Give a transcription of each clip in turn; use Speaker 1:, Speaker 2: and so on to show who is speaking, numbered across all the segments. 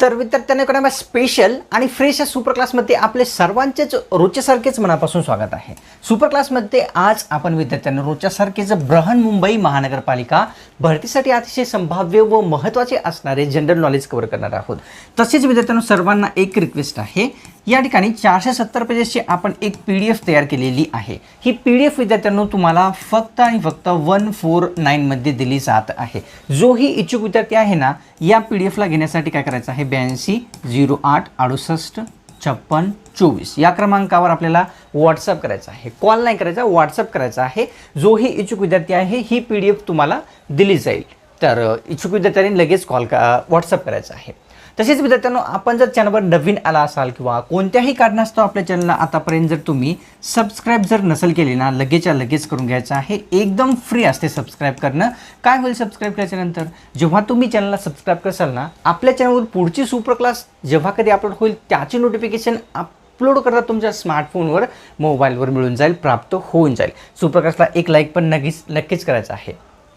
Speaker 1: तर विद्यार्थ्यांना स्पेशल आणि फ्रेश या सुपर क्लासमध्ये आपले सर्वांचेच रोजच्यासारखेच मनापासून स्वागत आहे. सुपर क्लासमध्ये आज आपण विद्यार्थ्यांना रोजच्यासारखेच मुंबई महानगरपालिका भरतीसाठी अतिशय संभाव्य व महत्त्वाचे असणारे जनरल नॉलेज कव्हर करणार आहोत. तसेच विद्यार्थ्यांना सर्वांना एक रिक्वेस्ट आहे. या ठिकाणी चारशे सत्तर पेजेसची आपण एक पी डी एफ तयार केलेली आहे. ही पी डी एफ विद्यार्थ्यांनो तुम्हाला फक्त आणि फक्त वन फोर नाईनमध्ये दिली जात आहे. जो ही इच्छुक विद्यार्थी आहे ना या पी डी एफला घेण्यासाठी काय करायचं आहे? ब्याऐंशी झिरो आठ अडुसष्ट छप्पन चोवीस. या क्रमांकावर आपल्याला व्हॉट्सअप करायचा आहे. कॉल नाही करायचा व्हॉट्सअप करायचा आहे. जो ही इच्छुक विद्यार्थी आहे ही पी डी एफ तुम्हाला दिली जाईल. तर इच्छुक विद्यार्थ्यांनी लगेच कॉल का व्हॉट्सअप करायचा आहे. तसेच विद्यार्थ्यांनो आपण जर चॅनलवर नवीन आला असाल किंवा कोणत्याही कारणास्तव आपल्या चॅनलला आतापर्यंत जर तुम्ही सबस्क्राईब जर नसेल केले ना लगेचच्या लगेच करून घ्यायचं आहे. एकदम फ्री असते सबस्क्राईब करणं. काय होईल सबस्क्राईब केल्याच्यानंतर जेव्हा तुम्ही चॅनलला सबस्क्राईब करसाल ना आपल्या चॅनलवर पुढची सुपर क्लास जेव्हा कधी अपलोड होईल त्याची नोटिफिकेशन अपलोड करता तुमच्या स्मार्टफोनवर मोबाईलवर मिळून जाईल प्राप्त होऊन जाईल. सुप्रकाशला एक लाईक पण नक्कीच नक्कीच करायचं आहे.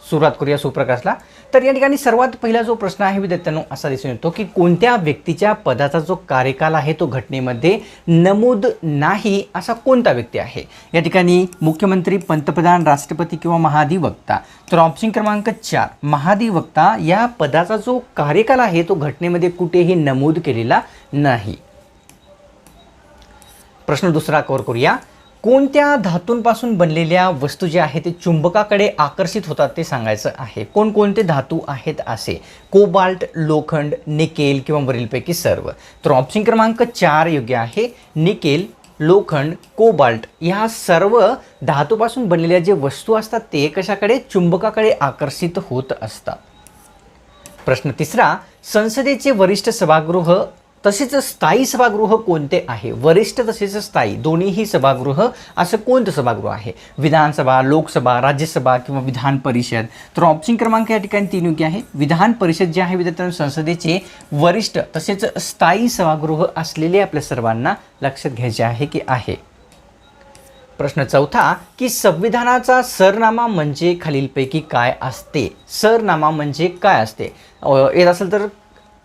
Speaker 1: सुरुवात करूया सुप्रकाशला. तर या ठिकाणी सर्वात पहिला जो प्रश्न आहे विद्यार्थ्यांनो असा दिसून येतो की कोणत्या व्यक्तीच्या पदाचा जो कार्यकाल आहे तो घटनेमध्ये नमूद नाही असा कोणता व्यक्ती आहे? या ठिकाणी मुख्यमंत्री पंतप्रधान राष्ट्रपती किंवा महाधिवक्ता. तर ऑप्शन क्रमांक चार महाधिवक्ता या पदाचा जो कार्यकाल आहे तो घटनेमध्ये कुठेही नमूद केलेला नाही. प्रश्न दुसरा कवर करूया. कोणत्या धातूंपासून बनलेल्या वस्तू ज्या आहेत ते चुंबकाकडे आकर्षित होतात ते सांगायचं आहे. कोणकोणते धातू आहेत असे? कोबाल्ट लोखंड निकेल किंवा वरीलपैकी सर्व. तर ऑप्शन क्रमांक चार योग्य आहे. निकेल लोखंड कोबाल्ट ह्या सर्व धातूपासून बनलेल्या जे वस्तू असतात ते कशाकडे? चुंबकाकडे आकर्षित होत असतात. प्रश्न तिसरा संसदेचे वरिष्ठ सभागृह तसेच स्थायी सभागृह कोणते आहे? वरिष्ठ तसेच स्थायी. दोन्हीही सभागृह. असं कोणतं सभागृह आहे? विधानसभा लोकसभा राज्यसभा किंवा विधान परिषद? तर ऑप्शन क्रमांक या ठिकाणी तीन योग्य आहे. विधान परिषद जे आहे विद्यार्थ्यांना संसदेचे वरिष्ठ तसेच स्थायी सभागृह असलेले आपल्या सर्वांना लक्षात घ्यायचे आहे की आहे. प्रश्न चौथा की संविधानाचा सरनामा म्हणजे खालीलपैकी काय असते? सरनामा म्हणजे काय असते? येत असेल तर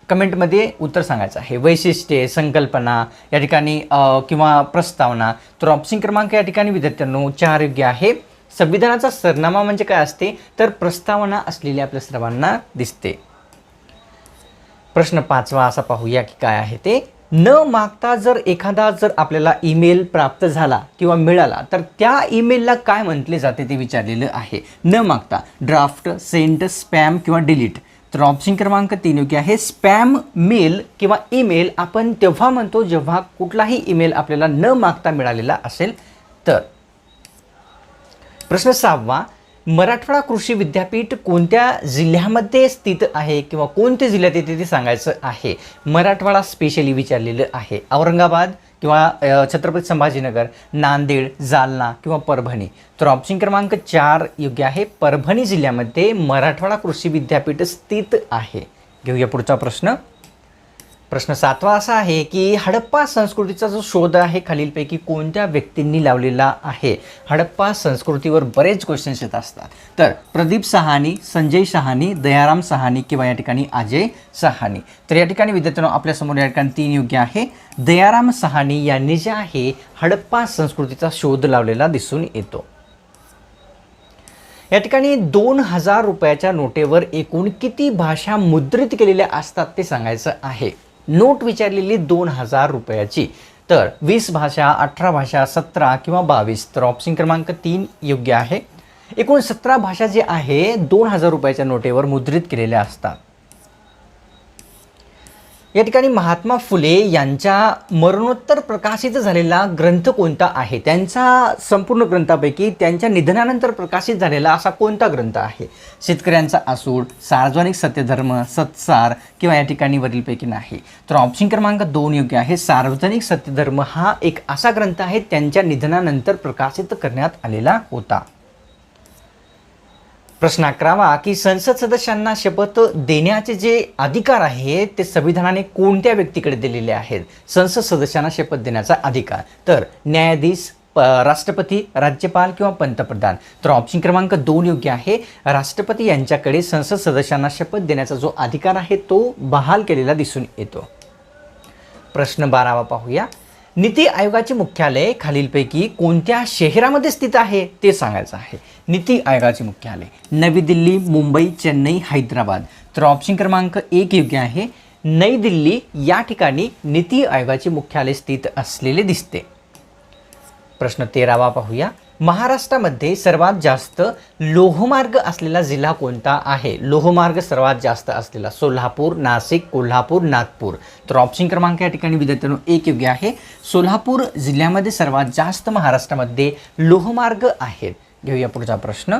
Speaker 1: कमेंटमध्ये उत्तर सांगायचं आहे. वैशिष्ट्ये संकल्पना या ठिकाणी किंवा प्रस्तावना. तर ऑप्शन क्रमांक या ठिकाणी विद्यार्थ्यांनो चार योग्य आहे. संविधानाचा सरनामा म्हणजे काय असते? तर प्रस्तावना असलेली आपल्या सर्वांना दिसते. प्रश्न पाचवा असा पाहूया की काय आहे ते. न मागता जर एखादा जर आपल्याला ईमेल प्राप्त झाला किंवा मिळाला तर त्या ईमेलला काय म्हटले जाते ते विचारलेलं आहे. न मागता ड्राफ्ट सेंट स्पॅम किंवा डिलीट. तर ऑप्शन क्रमांक तीन योग्य आहे. स्पॅम मेल किंवा ईमेल आपण तेव्हा म्हणतो जेव्हा कुठलाही ईमेल आपल्याला न मागता मिळालेला असेल तर. प्रश्न सहावा मराठवाडा कृषी विद्यापीठ कोणत्या जिल्ह्यामध्ये स्थित आहे किंवा कोणत्या जिल्ह्यात येते ते सांगायचं आहे? मराठवाडा स्पेशली विचारलेलं आहे. औरंगाबाद किंवा छत्रपती संभाजीनगर नांदेड जालना किंवा परभणी. तर ऑप्शन क्रमांक चार योग्य आहे. परभणी जिल्ह्यामध्ये मराठवाडा कृषी विद्यापीठ स्थित आहे. घेऊया पुढचा प्रश्न. प्रश्न सातवा असा आहे की हडप्पा संस्कृतीचा जो शोध आहे खालीलपैकी कोणत्या व्यक्तींनी लावलेला आहे? हडप्पा संस्कृतीवर बरेच क्वेश्चन्स येत असतात. तर प्रदीप सहानी संजय सहानी दयाराम सहानी किंवा या ठिकाणी अजय सहानी. तर या ठिकाणी विद्यार्थ्यांनो आपल्यासमोर या ठिकाणी तीन योग्य आहे. दयाराम सहानी यांनी जे आहे हडप्पा संस्कृतीचा शोध लावलेला दिसून येतो. या ठिकाणी दोन हजार रुपयाच्या नोटेवर एकूण किती भाषा मुद्रित केलेल्या असतात ते सांगायचं आहे. नोट विचारलेली दोन हजार रुपयाची. तर वीस भाषा अठरा भाषा सतरा किंवा बावीस तर ऑप्शन क्रमांक तीन योग्य आहे. एकूण सतरा भाषा जे आहे दोन हजार रुपयाच्या नोटेवर मुद्रित केलेल्या असतात. या ठिकाणी महात्मा फुले यांच्या मरणोत्तर प्रकाशित झालेला ग्रंथ कोणता आहे? त्यांचा संपूर्ण ग्रंथापैकी त्यांच्या निधनानंतर प्रकाशित झालेला असा कोणता ग्रंथ आहे? शेतकऱ्यांचा आसूड सार्वजनिक सत्यधर्म सत्सार किंवा या ठिकाणी वरीलपैकी नाही. तर ऑप्शन क्रमांक दोन योग्य आहे. सार्वजनिक सत्यधर्म हा एक असा ग्रंथ आहे त्यांच्या निधनानंतर प्रकाशित करण्यात आलेला होता. प्रश्न अकरावा की संसद सदस्यांना शपथ देण्याचे जे अधिकार आहेत ते संविधानाने कोणत्या व्यक्तीकडे दिलेले आहेत? संसद सदस्यांना शपथ देण्याचा अधिकार. तर न्यायाधीश प राष्ट्रपती राज्यपाल किंवा पंतप्रधान. तर ऑप्शन क्रमांक दोन योग्य आहे. राष्ट्रपती यांच्याकडे संसद सदस्यांना शपथ देण्याचा जो अधिकार आहे तो बहाल केलेला दिसून येतो. प्रश्न बारावा पाहूया. नीती आयोगाचे मुख्यालय खालीलपैकी कोणत्या शहरामध्ये स्थित आहे ते सांगायचं आहे. नीती आयोगाचे मुख्यालय. नवी दिल्ली मुंबई चेन्नई हैदराबाद. तर ऑप्शन क्रमांक एक योग्य आहे. नई दिल्ली या ठिकाणी नीती आयोगाचे मुख्यालय स्थित असलेले दिसते. प्रश्न तेरावा पाहूया. महाराष्ट्रामध्ये सर्वात जास्त लोहमार्ग असलेला जिल्हा कोणता आहे? लोहमार्ग सर्वात जास्त असलेला सोलापूर नाशिक कोल्हापूर नागपूर. तर ऑप्शन क्रमांक या ठिकाणी विद्यार्थ्यांनो एक योग्य आहे. सोलापूर जिल्ह्यामध्ये सर्वात जास्त महाराष्ट्रामध्ये लोहमार्ग आहेत. घेऊया पुढचा प्रश्न.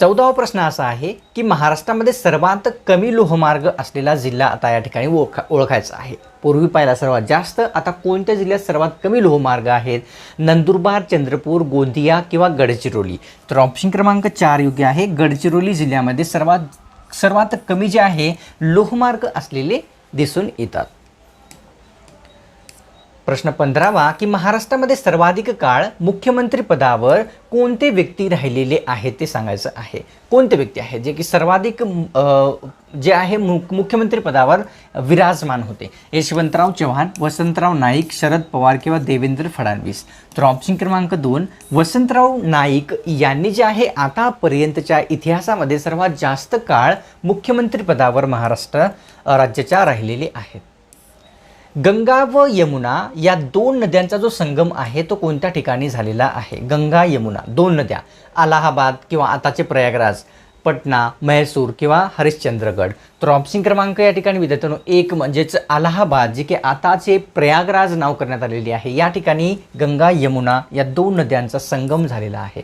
Speaker 1: चौदावा प्रश्न असा आहे की महाराष्ट्रामध्ये सर्वात कमी लोहमार्ग असलेला जिल्हा आता या ठिकाणी ओळखा ओळखायचा आहे. पूर्वी पाहिला सर्वात जास्त आता कोणत्या जिल्ह्यात सर्वात कमी लोहमार्ग आहेत? नंदुरबार चंद्रपूर गोंदिया किंवा गडचिरोली? तर ऑप्शन क्रमांक चार योग्य आहे. गडचिरोली जिल्ह्यामध्ये सर्वात सर्वात कमी जे आहे लोहमार्ग असलेले दिसून येतात. प्रश्न पंधरावा की महाराष्ट्रामध्ये सर्वाधिक काळ मुख्यमंत्री पदावर कोणते व्यक्ती राहिलेले आहेत ते सांगायचं आहे. कोणते व्यक्ती आहेत? जे की सर्वाधिक जे आहे मु मुख्यमंत्री पदावर विराजमान होते. यशवंतराव चव्हाण वसंतराव नाईक शरद पवार किंवा देवेंद्र फडणवीस. तर ऑप्शन क्रमांक दोन वसंतराव नाईक यांनी जे आहे आतापर्यंतच्या इतिहासामध्ये सर्वात जास्त काळ मुख्यमंत्री पदावर महाराष्ट्र राज्याच्या राहिलेले आहेत. गंगा व यमुना या दोन नद्यांचा जो संगम आहे तो कोणत्या ठिकाणी झालेला आहे? गंगा यमुना दोन नद्या अलाहाबाद किंवा आताचे प्रयागराज पटना म्हैसूर किंवा हरिश्चंद्रगड. तर ऑप्शन क्रमांक या ठिकाणी विद्यार्थ्यांनो एक म्हणजेच अलाहाबाद जे की आताचे प्रयागराज नाव करण्यात आलेले आहे. या ठिकाणी गंगा यमुना या दोन नद्यांचा संगम झालेला आहे.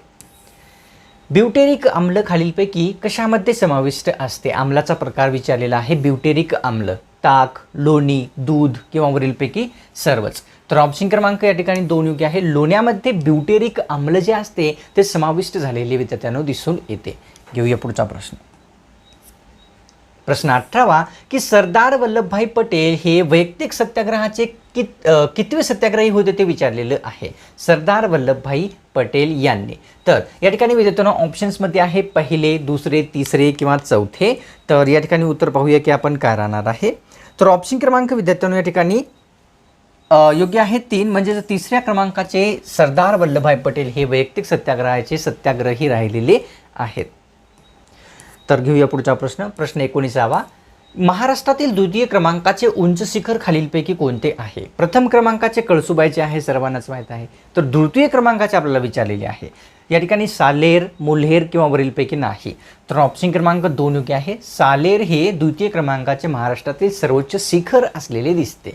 Speaker 1: ब्युटेरिक आम्ल खालीलपैकी कशामध्ये समाविष्ट असते? आम्लाचा प्रकार विचारलेला आहे. ब्युटेरिक आम्ल. ताक लोणी दूध किंवा वरीलपैकी सर्वच. तर ऑप्शन क्रमांक या ठिकाणी दोन योग्य आहे. लोण्यामध्ये ब्युटेरिक आम्ल जे असते ते समाविष्ट झालेले विद्यार्थ्यांना दिसून येते. घेऊया पुढचा प्रश्न. प्रश्न अठरावा की सरदार वल्लभभाई पटेल हे वैयक्तिक सत्याग्रहाचे कित कितवे सत्याग्रही होते ते विचारलेलं आहे? सरदार वल्लभभाई पटेल यांनी. तर या ठिकाणी विद्यार्थ्यांना ऑप्शन्समध्ये आहे पहिले दुसरे तिसरे किंवा चौथे. तर या ठिकाणी उत्तर पाहूया की आपण काय राहणार आहे? तर ऑप्शन क्रमांक विद्यार्थ्यांनो या ठिकाणी योग्य आहे तीन. म्हणजे तिसऱ्या क्रमांकाचे सरदार वल्लभभाई पटेल हे वैयक्तिक सत्याग्रहाचे सत्याग्रही राहिलेले आहेत. तर घेऊया पुढचा प्रश्न. प्रश्न एकोणीसावा. महाराष्ट्रातील द्वितीय क्रमांकाचे उंच शिखर खालीलपैकी कोणते आहे? प्रथम क्रमांकाचे कळसुबाईचे आहे सर्वांनाच माहीत आहे. तर द्वितीय क्रमांकाचे आपल्याला विचारलेले आहे. या ठिकाणी सालेर मोल्हेर किंवा वरीलपैकी नाही. तर ऑप्शन क्रमांक दोन योग्य आहे. सालेर हे द्वितीय क्रमांकाचे महाराष्ट्रातील सर्वोच्च शिखर असलेले दिसते.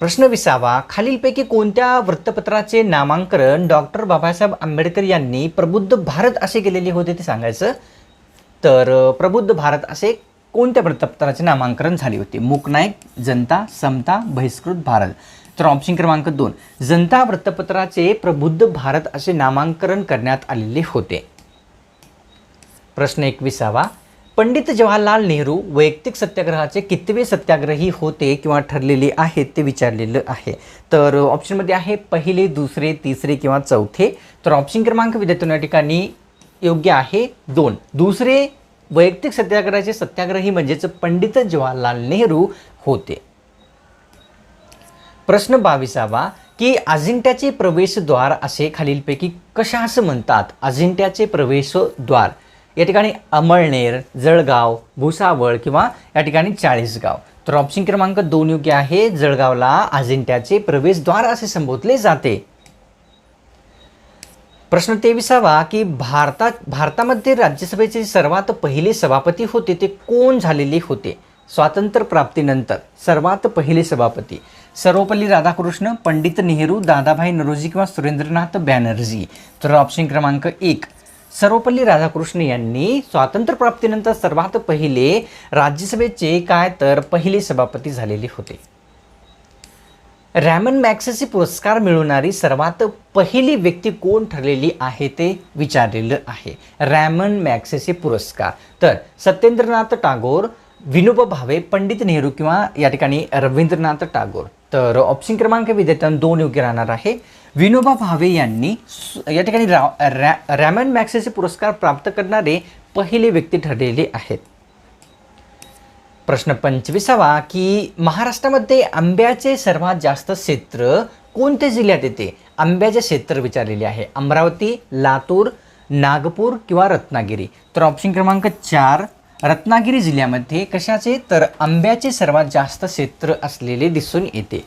Speaker 1: प्रश्न विसावा. खालीलपैकी कोणत्या वृत्तपत्राचे नामांकन डॉक्टर बाबासाहेब आंबेडकर यांनी प्रबुद्ध भारत असे केलेले होते ते सांगायचं? तर प्रबुद्ध भारत असे कोणत्या वृत्तपत्राचे नामांकन झाले होते? मूकनायक जनता समता बहिष्कृत भारत. तर ऑप्शन क्रमांक दोन. जनता वृत्तपत्राचे प्रबुद्ध भारत असे नामांकन करण्यात आलेले होते. प्रश्न एकविसावा. पंडित जवाहरलाल नेहरू वैयक्तिक सत्याग्रहाचे कितवे सत्याग्रही होते किंवा ठरलेले आहेत ते विचारलेलं आहे. तर ऑप्शनमध्ये आहे पहिले दुसरे तिसरे किंवा चौथे. तर ऑप्शन क्रमांक विद्यार्थ्यांना या ठिकाणी योग्य आहे दोन. दुसरे वैयक्तिक सत्याग्रहाचे सत्याग्रही म्हणजेच पंडित जवाहरलाल नेहरू होते. प्रश्न बावीसावा की अजिंठ्याचे प्रवेशद्वार असे खालीलपैकी कशास म्हणतात? अजिंठ्याचे प्रवेशद्वार या ठिकाणी अमळनेर जळगाव भुसावळ किंवा या ठिकाणी चाळीसगाव. तर ऑप्शन क्रमांक दोन योग्य आहे. जळगावला अजिंठ्याचे प्रवेशद्वार असे संबोधले जाते. प्रश्न तेविसावा की भारतात भारतामध्ये राज्यसभेचे सर्वात पहिले सभापती होते ते कोण झालेले होते? स्वातंत्र्य प्राप्तीनंतर सर्वात पहिले सभापती. सर्वपल्ली राधाकृष्ण पंडित नेहरू दादाभाई नरोजी किंवा सुरेंद्रनाथ बॅनर्जी. तर ऑप्शन क्रमांक एक. सर्वपल्ली राधाकृष्ण यांनी स्वातंत्र्यप्राप्तीनंतर सर्वात पहिले राज्यसभेचे काय तर पहिले सभापती झालेले होते. रॅमन मॅक्सेसे पुरस्कार मिळवणारी सर्वात पहिली व्यक्ती कोण ठरलेली आहे ते विचारलेलं आहे. रॅमन मॅक्सेसे पुरस्कार. तर सत्येंद्रनाथ टागोर विनोबा भावे पंडित नेहरू किंवा या ठिकाणी रवींद्रनाथ टागोर. तर ऑप्शन क्रमांक विद्यार्थ्यांना दोन योग्य राहणार आहे. विनोबा भावे यांनी या ठिकाणी रा रॅ रॅमन मॅक्सेसे पुरस्कार प्राप्त करणारे पहिले व्यक्ती ठरलेले आहेत. प्रश्न पंचवीसावा की महाराष्ट्रामध्ये आंब्याचे सर्वात जास्त क्षेत्र कोणत्या जिल्ह्यात येते? आंब्याचे क्षेत्र विचारलेले आहे. अमरावती लातूर नागपूर किंवा रत्नागिरी. तर ऑप्शन क्रमांक चार रत्नागिरी जिल्ह्यामध्ये कशाचे? तर आंब्याचे सर्वात जास्त क्षेत्र असलेले दिसून येते.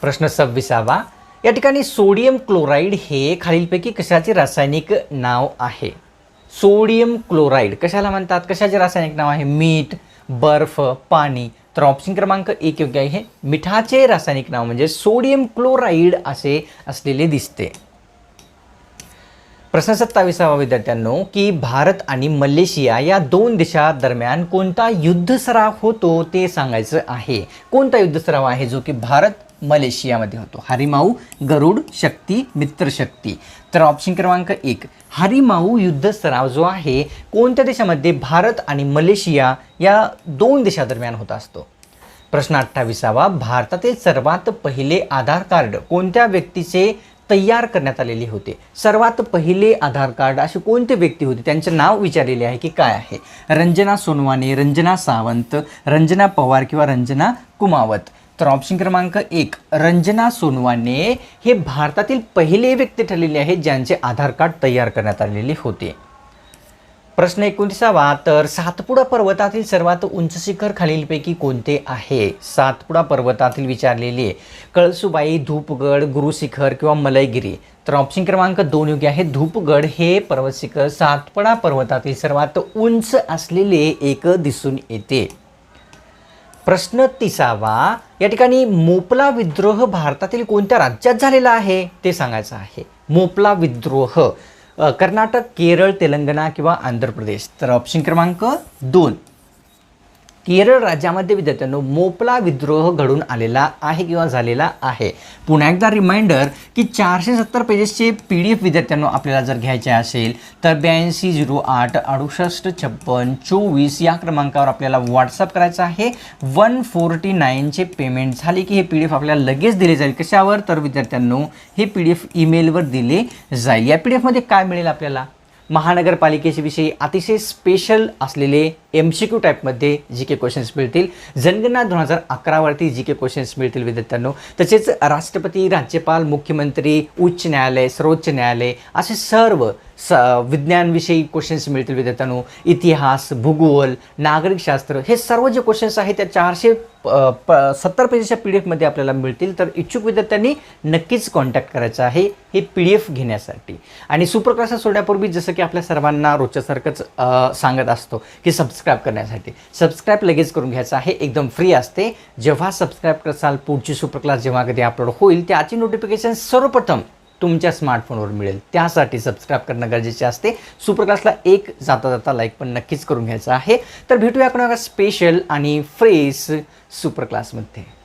Speaker 1: प्रश्न सव्वीसावा. या ठिकाणी सोडियम क्लोराईड हे खालीलपैकी कशाचे रासायनिक नाव आहे? सोडियम क्लोराईड कशाला म्हणतात? कशाचे रासायनिक नाव आहे? मीठ बर्फ पाणी. तर ऑप्शन क्रमांक एक योग्य आहे. मिठाचे रासायनिक नाव म्हणजे सोडियम क्लोराईड असे असलेले दिसते. प्रश्न सत्तावीसावा विद्यार्थ्यांनो की भारत आणि मलेशिया या दोन देशादरम्यान कोणता युद्ध सराव होतो ते सांगायचं आहे. कोणता युद्ध सराव आहे जो की भारत मलेशियामध्ये होतो? हरिमाऊ गरुड शक्ती मित्रशक्ती तर ऑप्शन क्रमांक एक हरिमाऊ युद्ध सराव जो आहे कोणत्या देशामध्ये भारत आणि मलेशिया या दोन देशादरम्यान होत असतो? प्रश्न अठ्ठावीसावा भारतातील सर्वात पहिले आधार कार्ड कोणत्या व्यक्तीचे तयार करण्यात आलेली होते. सर्वात पहिले आधार कार्ड असे कोणते व्यक्ती होते? त्यांचे नाव विचारलेले आहे की काय आहे? रंजना सोनवाने रंजना सावंत रंजना पवार किंवा रंजना कुमावत. तर ऑप्शन क्रमांक एक रंजना सोनवाने हे भारतातील पहिले व्यक्ती ठरलेले आहेत ज्यांचे आधार कार्ड तयार करण्यात आलेले होते. प्रश्न एकोणतीसावा तर सातपुडा पर्वतातील सर्वात उंच शिखर खालीलपैकी कोणते आहे? सातपुडा पर्वतातील विचारलेली कळसुबाई धूपगड गुरुशिखर किंवा मलयगिरी. तर ऑप्शन क्रमांक दोन योग्य आहे. धूपगड हे पर्वत शिखर सातपुडा पर्वतातील सर्वात उंच असलेले एक दिसून येते. प्रश्न तिसावा या ठिकाणी मोपला विद्रोह भारतातील कोणत्या राज्यात झालेला आहे? ते सांगायचं आहे. मोपला विद्रोह कर्नाटक केरळ तेलंगणा किंवा आंध्र प्रदेश. तर ऑप्शन क्रमांक दोन. केरळ राज्यामध्ये विद्यार्थ्यांनो मोपला विद्रोह घडून आलेला आहे किंवा झालेला आहे. पुन्हा एकदा रिमाइंडर की चारशे सत्तर पेजेसचे पी डी एफ विद्यार्थ्यांनो आपल्याला जर घ्यायचे असेल तर ब्याऐंशी झिरो आठ अडुसष्ट छप्पन चोवीस या क्रमांकावर आपल्याला व्हॉट्सअप करायचं आहे. वन फोर्टी नाईनचे पेमेंट झाले की हे पी डी एफ आपल्याला लगेच दिले जाईल. कशावर? तर विद्यार्थ्यांनो हे पी डी एफ ईमेलवर दिले जाईल. या पी डी एफमध्ये काय मिळेल आपल्याला? महानगरपालिकेचे विषयी अतिशय स्पेशल असलेले एम सी क्यू टाईपमध्ये जी के क्वेश्चन्स मिळतील. जनगणना दोन हजार अकरावरती जी के क्वेश्चन्स मिळतील विद्यार्थ्यांनो. तसेच राष्ट्रपती राज्यपाल मुख्यमंत्री उच्च न्यायालय सर्वोच्च न्यायालय असे सर्व स विज्ञानविषयी क्वेश्चन्स मिळतील विद्यार्थ्यांनो. इतिहास भूगोल नागरिकशास्त्र हे सर्व जे क्वेश्चन्स आहेत त्या चारशे प- प- सत्तर पेजेसच्या पी डी एफमध्ये आपल्याला मिळतील. तर इच्छुक विद्यार्थ्यांनी नक्कीच कॉन्टॅक्ट करायचं आहे हे पी डी एफ घेण्यासाठी. आणि सुपरक्लास सोडण्यापूर्वी जसं की आपल्या सर्वांना रोजच्यासारखंच सांगत असतो की सबस्क्राईब करण्यासाठी. सबस्क्राईब लगेच करून घ्यायचं आहे. एकदम फ्री असते. जेव्हा सबस्क्राईब करसाल पुढची सुपरक्लास जेव्हा कधी अपलोड होईल त्याची नोटिफिकेशन सर्वप्रथम तुमच्या स्मार्टफोनवर मिळेल. त्यासाठी सबस्क्राईब करणं गरजेचे असते. सुपर क्लासला एक जाता जाता लाईक पण नक्कीच करून घ्यायचं आहे. तर भेटूया आपण स्पेशल आणि फ्रेश सुपरक्लासमध्ये